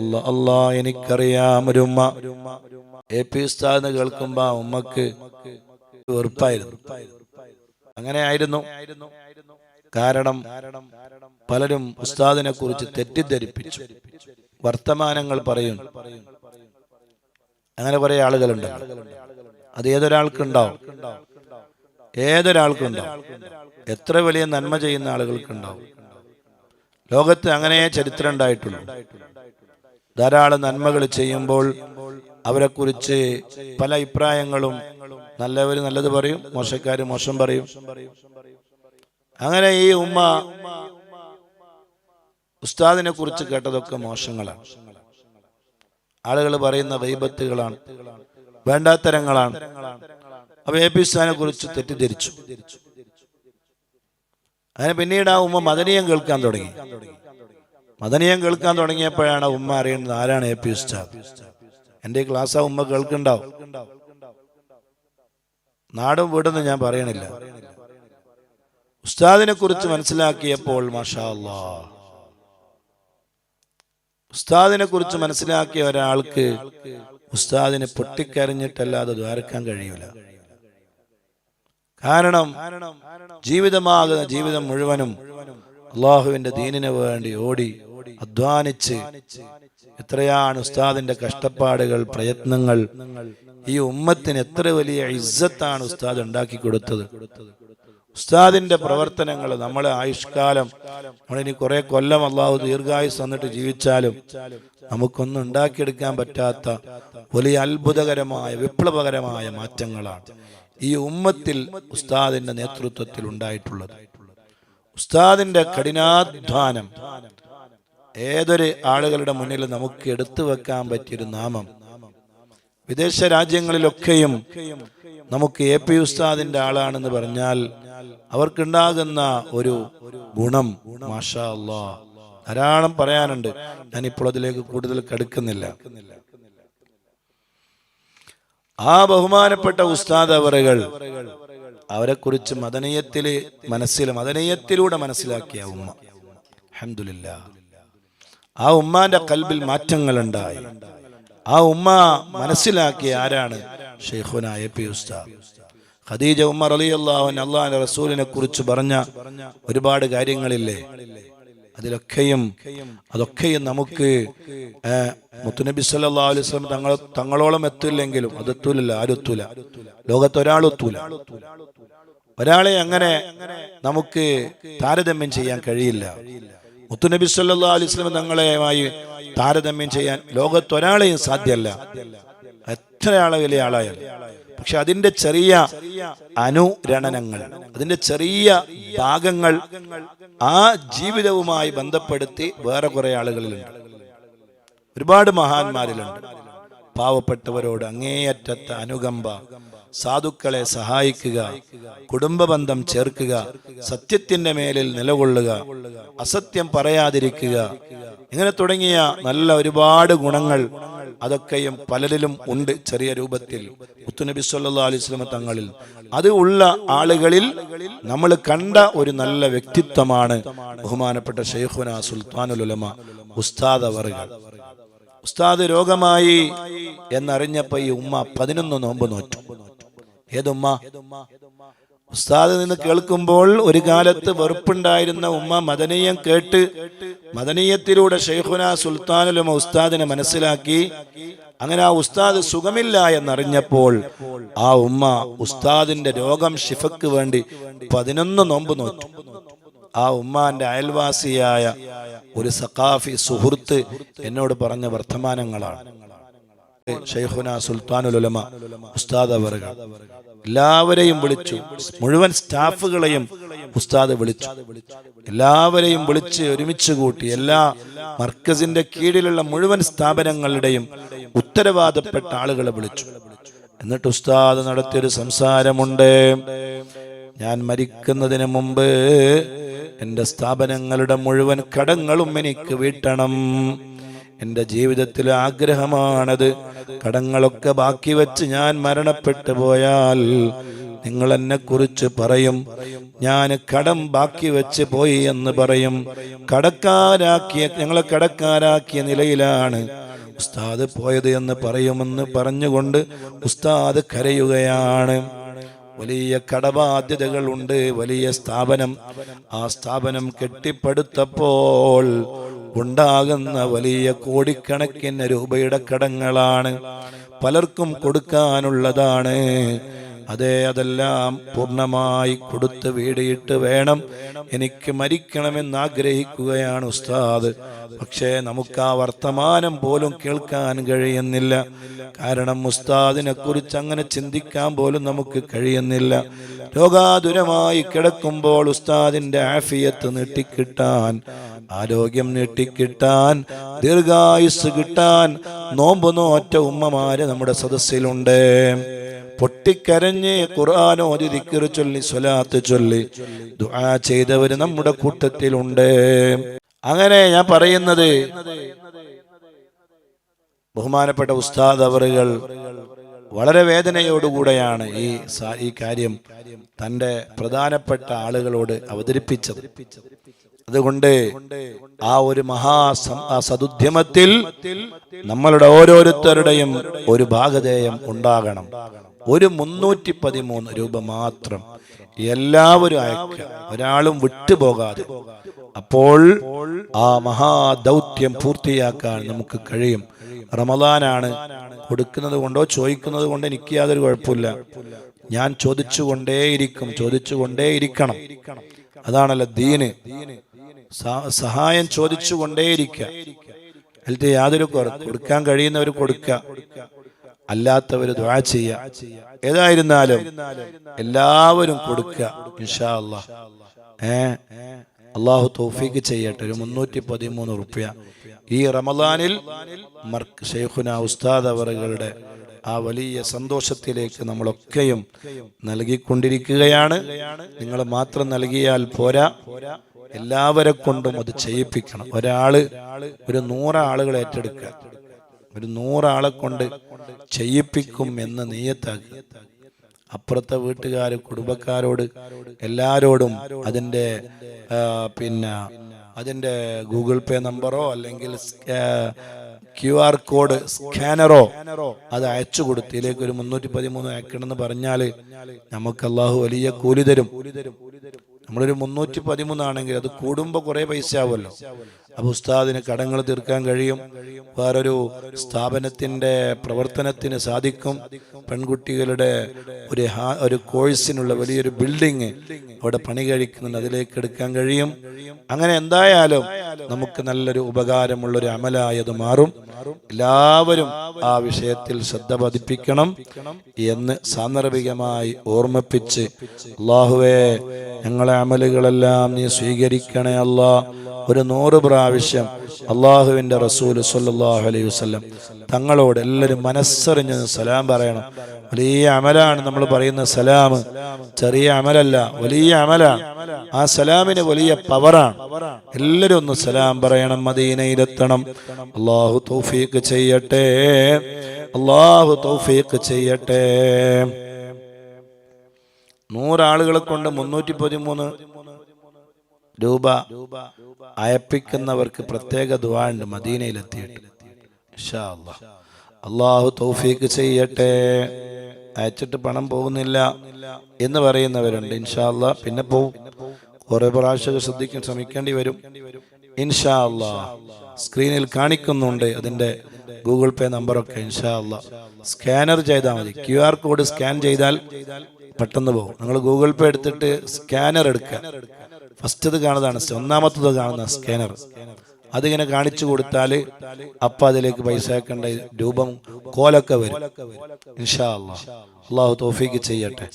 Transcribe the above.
അല്ലാ എനിക്കറിയാം ഒരു ഉമ്മ എ പി ഉസ്താദ് കേൾക്കുമ്പോ ഉമ്മക്ക് വെറുപ്പായിരുന്നു. അങ്ങനെ ആയിരുന്നു. കാരണം പലരും ഉസ്താദിനെ കുറിച്ച് തെറ്റിദ്ധരിപ്പിച്ചു. വർത്തമാനങ്ങൾ പറയും. അങ്ങനെ കുറെ ആളുകളുണ്ട്. അത് ഏതൊരാൾക്കുണ്ടാവും? ഏതൊരാൾക്കുണ്ടാവും? എത്ര വലിയ നന്മ ചെയ്യുന്ന ആളുകൾക്കുണ്ടാവും? ലോകത്ത് അങ്ങനെ ചരിത്രം ഉണ്ടായിട്ടുള്ളൂ. ധാരാളം നന്മകൾ ചെയ്യുമ്പോൾ അവരെക്കുറിച്ച് പല അഭിപ്രായങ്ങളും നല്ലവർ നല്ലത് പറയും മോശക്കാർ മോശം പറയും. അങ്ങനെ ഈ ഉമ്മ ഉസ്താദിനെ കുറിച്ച് കേട്ടതൊക്കെ മോശങ്ങളാണ്. ആളുകൾ പറയുന്ന വൈബത്തുകളാണ് വേണ്ടാത്തരങ്ങളാണ്. അപ്പൊ എ പി ഉസ്താദിനെ കുറിച്ച് തെറ്റിദ്ധരിച്ചു. അങ്ങനെ പിന്നീട് ആ ഉമ്മ മദനീയം കേൾക്കാൻ തുടങ്ങി. മദനീയം കേൾക്കാൻ തുടങ്ങിയപ്പോഴാണ് ഉമ്മ അറിയുന്നത് ആരാണ് എ പി ഉസ്താദ്? എന്റെ ഈ ക്ലാസ് ആ ഉമ്മ കേൾക്കുണ്ടാവും നാടും വീടും ഞാൻ പറയണില്ല. ഉസ്താദിനെ കുറിച്ച് മനസ്സിലാക്കിയപ്പോൾ മാഷാ അല്ലാ ഉസ്താദിനെ കുറിച്ച് മനസ്സിലാക്കിയ ഒരാൾക്ക് ഉസ്താദിനെ പൊട്ടിക്കരഞ്ഞിട്ടല്ലാതെ ദ്വാരക്കാൻ കഴിയൂല. കാരണം ജീവിതമാകുന്ന ജീവിതം മുഴുവനും അള്ളാഹുവിന്റെ ദീനിന് വേണ്ടി ഓടി അധ്വാനിച്ച് എത്രയാണ് ഉസ്താദിന്റെ കഷ്ടപ്പാടുകൾ പ്രയത്നങ്ങൾ ഈ ഉമ്മത്തിന് എത്ര വലിയ ഇസ്സത്താണ് ഉസ്താദ് ഉണ്ടാക്കി കൊടുത്തത്? ഉസ്താദിന്റെ പ്രവർത്തനങ്ങൾ നമ്മളെ ആയുഷ്കാലം നമ്മളിനി കുറെ കൊല്ലം അള്ളാഹു ദീർഘായുസ് തന്നിട്ട് ജീവിച്ചാലും നമുക്കൊന്നും ഉണ്ടാക്കിയെടുക്കാൻ പറ്റാത്ത വലിയ അത്ഭുതകരമായ വിപ്ലവകരമായ മാറ്റങ്ങളാണ് ഈ ഉമ്മത്തിൽ ഉസ്താദിന്റെ നേതൃത്വത്തിൽ ഉണ്ടായിട്ടുള്ളത്. ഉസ്താദിന്റെ കഠിനാധ്വാനം ഏതൊരു ആളുകളുടെ മുന്നിൽ നമുക്ക് എടുത്തു വെക്കാൻ പറ്റിയൊരു നാമം. വിദേശ രാജ്യങ്ങളിലൊക്കെയും നമുക്ക് എ പി ഉസ്താദിന്റെ ആളാണെന്ന് പറഞ്ഞാൽ അവർക്കുണ്ടാകുന്ന ഒരു ഗുണം മാഷാ ധാരാളം പറയാനുണ്ട്. ഞാനിപ്പോൾ അതിലേക്ക് കൂടുതൽ കടുക്കുന്നില്ല. ആ ബഹുമാനപ്പെട്ട ഉസ്താദ് അവറുകൾ അവരെ കുറിച്ച് മദനീയത്തിൽ മനസ്സിൽ മദനീയത്തിലൂടെ മനസ്സിലാക്കിയ ഉമ്മ. അഹമ്മദില്ല ആ ഉമ്മാന്റെ കൽബിൽ മാറ്റങ്ങൾ ഉണ്ടായി ആ ഉമ്മ മനസ്സിലാക്കിയ ആരാണ്? ഷെയ്ഖുന എ പി ഉസ്താദ്. ഖദീജ ഉമ്മർ അലി അള്ളാഹുൻ അള്ളാഹിന്റെ റസൂലിനെ കുറിച്ച് പറഞ്ഞ ഒരുപാട് കാര്യങ്ങളില്ലേ? അതിലൊക്കെയും അതൊക്കെയും നമുക്ക് മുത്തുനബി സല്ലാ അലൈഹി തങ്ങൾ തങ്ങളോളം എത്തില്ലെങ്കിലും അത് എത്തൂലല്ല ആരും ലോകത്ത് ഒരാളും എത്തൂല ഒരാളെ അങ്ങനെ നമുക്ക് താരതമ്യം ചെയ്യാൻ കഴിയില്ല. മുത്തുനബി സല്ലാ അലൈഹി സ്വലം തങ്ങളെയുമായി താരതമ്യം ചെയ്യാൻ ലോകത്തൊരാളെയും സാധ്യമല്ല എത്ര ആളെ വലിയ ആളായാലും. പക്ഷെ അതിന്റെ ചെറിയ അനുരണനങ്ങൾ അതിന്റെ ചെറിയ ഭാഗങ്ങൾ ആ ജീവിതവുമായി ബന്ധപ്പെടുത്തി വേറെ കുറെ ആളുകളിലുണ്ട്. ഒരുപാട് മഹാന്മാരിലുണ്ട്. പാവപ്പെട്ടവരോട് അങ്ങേയറ്റത്തെ അനുകമ്പ. സാധുക്കളെ സഹായിക്കുക. കുടുംബബന്ധം ചേർക്കുക. സത്യത്തിന്റെ മേലിൽ നിലകൊള്ളുക. അസത്യം പറയാതിരിക്കുക. ഇങ്ങനെ തുടങ്ങിയ നല്ല ഒരുപാട് ഗുണങ്ങൾ അതൊക്കെയും പലരിലും ഉണ്ട് ചെറിയ രൂപത്തിൽ. മുത്തുനബി സല്ലാ അലൈഹി സ്വലമ തങ്ങളിൽ. അത് ഉള്ള ആളുകളിൽ നമ്മൾ കണ്ട ഒരു നല്ല വ്യക്തിത്വമാണ് ബഹുമാനപ്പെട്ട ഷെയ്ഖുന സുൽത്താനുലമ ഉസ്താദ് അവറുകൾ ഉസ്താദ് രോഗമായി എന്നറിഞ്ഞപ്പോ ഈ ഉമ്മ പതിനൊന്ന് നോമ്പ് നോറ്റു. ഏതുമ്മ ഉസ്താദ് നിന്ന് കേൾക്കുമ്പോൾ ഒരു കാലത്ത് വെറുപ്പുണ്ടായിരുന്ന ഉമ്മ മദനീയം കേട്ട് മദനീയത്തിലൂടെ ഷെയ്ഖുന സുൽത്താനുലുമ ഉസ്താദിനെ മനസ്സിലാക്കി. അങ്ങനെ ആ ഉസ്താദ് സുഖമില്ല എന്നറിഞ്ഞപ്പോൾ ആ ഉമ്മ ഉസ്താദിന്റെ രോഗം ഷിഫക്ക് വേണ്ടി പതിനൊന്ന് നോമ്പ് നോറ്റു. ആ ഉമ്മാന്റെ അയൽവാസിയായ ഒരു സഖാഫി സുഹൃത്ത് എന്നോട് പറഞ്ഞ വർത്തമാനങ്ങളാണ്. ഷെയ്ഖുന സുൽത്താനുലുലമ ഉസ്താദ് അവറുകൾ. എല്ലാവരെയും വിളിച്ചു. മുഴുവൻ സ്റ്റാഫുകളെയും ഉസ്താദ് വിളിച്ചു. എല്ലാവരെയും വിളിച്ച് ഒരുമിച്ച് കൂട്ടി എല്ലാ മർക്കസിന്റെ കീഴിലുള്ള മുഴുവൻ സ്ഥാപനങ്ങളുടെയും ഉത്തരവാദപ്പെട്ട ആളുകളെ വിളിച്ചു. എന്നിട്ട് ഉസ്താദ് നടത്തിയൊരു സംസാരമുണ്ട്. ഞാൻ മരിക്കുന്നതിന് മുമ്പ് എന്റെ സ്ഥാപനങ്ങളുടെ മുഴുവൻ കടങ്ങളും എനിക്ക് വീട്ടണം. എന്റെ ജീവിതത്തിലെ ആഗ്രഹമാണത് കടങ്ങളൊക്കെ ബാക്കി വെച്ച് ഞാൻ മരണപ്പെട്ടു പോയാൽ നിങ്ങൾ എന്നെ കുറിച്ച് പറയും ഞാൻ കടം ബാക്കി വെച്ച് പോയി എന്ന് പറയും. കടക്കാരാക്കിയ ഞങ്ങളെ കടക്കാരാക്കിയ നിലയിലാണ് ഉസ്താദ് പോയത് എന്ന് പറയുമെന്ന് പറഞ്ഞുകൊണ്ട് ഉസ്താദ് കരയുകയാണ്. വലിയ കടബാധ്യതകളുണ്ട് വലിയ സ്ഥാപനം. ആ സ്ഥാപനം കെട്ടിപ്പടുത്തപ്പോൾ ഉണ്ടാകുന്ന വലിയ കോടിക്കണക്കിന് രൂപയുടെ കടങ്ങളാണ് പലർക്കും കൊടുക്കാനുള്ളതാണ്. അതെ അതെല്ലാം പൂർണമായി കൊടുത്ത് വീടിയിട്ട് വേണം. എനിക്ക് മരിക്കണമെന്ന് ആഗ്രഹിക്കുകയാണ് ഉസ്താദ്. പക്ഷേ നമുക്ക് ആ വർത്തമാനം പോലും കേൾക്കാൻ കഴിയുന്നില്ല. കാരണം ഉസ്താദിനെ കുറിച്ച് അങ്ങനെ ചിന്തിക്കാൻ പോലും നമുക്ക് കഴിയുന്നില്ല. രോഗാതുരമായി കിടക്കുമ്പോൾ ഉസ്താദിന്റെ ആഫിയത്ത് നീട്ടിക്കിട്ടാൻ ആരോഗ്യം നീട്ടിക്കിട്ടാൻ ദീർഘായുസ് കിട്ടാൻ നോമ്പ് നോറ്റ ഉമ്മമാര് നമ്മുടെ സദസ്സിലുണ്ട്. പൊട്ടിക്കരഞ്ഞ് ഖുർആാനോ ദിക്കറ് ചൊല്ലി സ്വലാത്ത് ചൊല്ലി ദുആ ചെയ്തവര് നമ്മുടെ കൂട്ടത്തിലുണ്ട്. അങ്ങനെ ഞാൻ പറയുന്നത് ബഹുമാനപ്പെട്ട ഉസ്താദ് അവറുകൾ വളരെ വേദനയോടുകൂടെയാണ് ഈ ഈ കാര്യം തന്റെ പ്രധാനപ്പെട്ട ആളുകളോട് അവതരിപ്പിച്ചത്. അതുകൊണ്ട് ആ ഒരു മഹാ സതുദ്യമത്തിൽ നമ്മളുടെ ഓരോരുത്തരുടെയും ഒരു ഭാഗധേയം ഉണ്ടാകണം. ഒരു മുന്നൂറ്റി പതിമൂന്ന് രൂപ മാത്രം എല്ലാവരും അയക്കുക. ഒരാളും വിട്ടുപോകാതെ അപ്പോൾ ആ മഹാദൗത്യം പൂർത്തിയാക്കാൻ നമുക്ക് കഴിയും. റമദാനാണ് കൊടുക്കുന്നത് കൊണ്ടോ ചോദിക്കുന്നത് കൊണ്ടോ എനിക്ക് യാതൊരു കുഴപ്പമില്ല. ഞാൻ ചോദിച്ചുകൊണ്ടേയിരിക്കും ചോദിച്ചുകൊണ്ടേയിരിക്കണം. അതാണല്ലോ ദീന്. സഹായം ചോദിച്ചുകൊണ്ടേയിരിക്കുക. അതിൽ യാതൊരു കൊടുക്കാൻ കഴിയുന്നവർ കൊടുക്കുക. അല്ലാത്തവർ ദുആ ചെയ്യുക ഏതായിരുന്നാലും എല്ലാവരും കൊടുക്കുക ഇൻഷാ ഏ? അള്ളാഹു ചെയ്യട്ടെ. ഒരു മുന്നൂറ്റി പതിമൂന്ന് റുപ്യ. ഈ റമദാനിൽ ഷെയ്ഖുന ഉസ്താദ് അവറുകളുടെ ആ വലിയ സന്തോഷത്തിലേക്ക് നമ്മളൊക്കെയും നൽകിക്കൊണ്ടിരിക്കുകയാണ്. നിങ്ങൾ മാത്രം നൽകിയാൽ പോരാ. എല്ലാവരെ കൊണ്ടും അത് ചെയ്യിപ്പിക്കണം. ഒരാൾ ഒരു നൂറ് ആളുകൾ ഏറ്റെടുക്കുക. ഒരു നൂറാളെ കൊണ്ട് ചെയ്യിപ്പിക്കും എന്ന് നീയത്താക്കുക അപ്പുറത്തെ വീട്ടുകാർ കുടുംബക്കാരോട് എല്ലാരോടും അതിന്റെ പിന്നെ അതിന്റെ ഗൂഗിൾ പേ നമ്പറോ അല്ലെങ്കിൽ ക്യു ആർ കോഡ് സ്കാനറോ അത് അയച്ചു കൊടുത്ത് ഇതിലേക്ക് ഒരു മുന്നൂറ്റി പതിമൂന്ന് അയക്കണമെന്ന് പറഞ്ഞാൽ നമുക്ക് അള്ളാഹു വലിയ കൂലി തരും. നമ്മളൊരു മുന്നൂറ്റി പതിമൂന്നാണെങ്കിൽ അത് കൂടുമ്പോൾ കുറേ പൈസ ആവുമല്ലോ അപ്പൊ ഉസ്താദിന് കടങ്ങൾ തീർക്കാൻ കഴിയും. വേറൊരു സ്ഥാപനത്തിന്റെ പ്രവർത്തനത്തിന് സാധിക്കും. പെൺകുട്ടികളുടെ ഒരു ഒരു കോഴ്സിനുള്ള വലിയൊരു ബിൽഡിങ് അവിടെ പണി കഴിക്കുന്നുണ്ട്. അതിലേക്ക് എടുക്കാൻ കഴിയും. അങ്ങനെ എന്തായാലും നമുക്ക് നല്ലൊരു ഉപകാരമുള്ള ഒരു അമലായത് മാറും. എല്ലാവരും ആ വിഷയത്തിൽ ശ്രദ്ധ പതിപ്പിക്കണം എന്ന് സാന്ദർഭികമായി ഓർമ്മിപ്പിച്ച് അള്ളാഹുവേ ഞങ്ങളെ അമലുകളെല്ലാം നീ സ്വീകരിക്കണേ അല്ലാ. ഒരു നൂറ് പ്രാവശ്യം അള്ളാഹുവിന്റെ റസൂൽ സല്ലാഹു അലൈഹി വസ്ലം തങ്ങളോട് എല്ലാവരും മനസ്സറിഞ്ഞ് സലാം പറയണം. വലിയ അമലാണ് നമ്മൾ പറയുന്ന സലാം. ചെറിയ അമലല്ല വലിയ അമലാണ് ആ സലാമിന് വലിയ പവറാണ്. എല്ലാവരും ഒന്ന് സലാം പറയണം മദീനയിലെത്തണം. അള്ളാഹു തൗഫീഖ് ചെയ്യട്ടെ. അള്ളാഹു തൗഫീഖ് ചെയ്യട്ടെ. നൂറാളുകളെ കൊണ്ട് മുന്നൂറ്റി പതിമൂന്ന് രൂപ അയപ്പിക്കുന്നവർക്ക് പ്രത്യേക ദുവാണ്ട് മദീനയിലെത്തിയിട്ട്. അള്ളാഹു തൗഫീക്ക് ചെയ്യട്ടെ. അയച്ചിട്ട് പണം പോകുന്നില്ല എന്ന് പറയുന്നവരുണ്ട്. ഇൻഷാല്ല പിന്നെ പോവും. കുറെ പ്രാവശ്യം ശ്രദ്ധിക്കാൻ ശ്രമിക്കേണ്ടി വരും. ഇൻഷാ അല്ലാ സ്ക്രീനിൽ കാണിക്കുന്നുണ്ട് അതിന്റെ ഗൂഗിൾ പേ നമ്പറൊക്കെ. ഇൻഷാ അല്ലാ സ്കാനർ ചെയ്താൽ മതി. ക്യു ആർ കോഡ് സ്കാൻ ചെയ്താൽ പെട്ടെന്ന് പോകും നിങ്ങൾ ഗൂഗിൾ പേ എടുത്തിട്ട് സ്കാനർ എടുക്കുക. ഫസ്റ്റ് ഇത് കാണുന്നതാണ് ഒന്നാമത്തത് കാണുന്ന സ്കാനർ. അതിങ്ങനെ കാണിച്ചു കൊടുത്താൽ അപ്പ അതിലേക്ക് പൈസ ആക്കേണ്ട രൂപം കോലൊക്കെ വരും. ഇൻഷാ അള്ളാഹ് അള്ളാഹു തോഫീക്ക് ചെയ്യട്ടെ.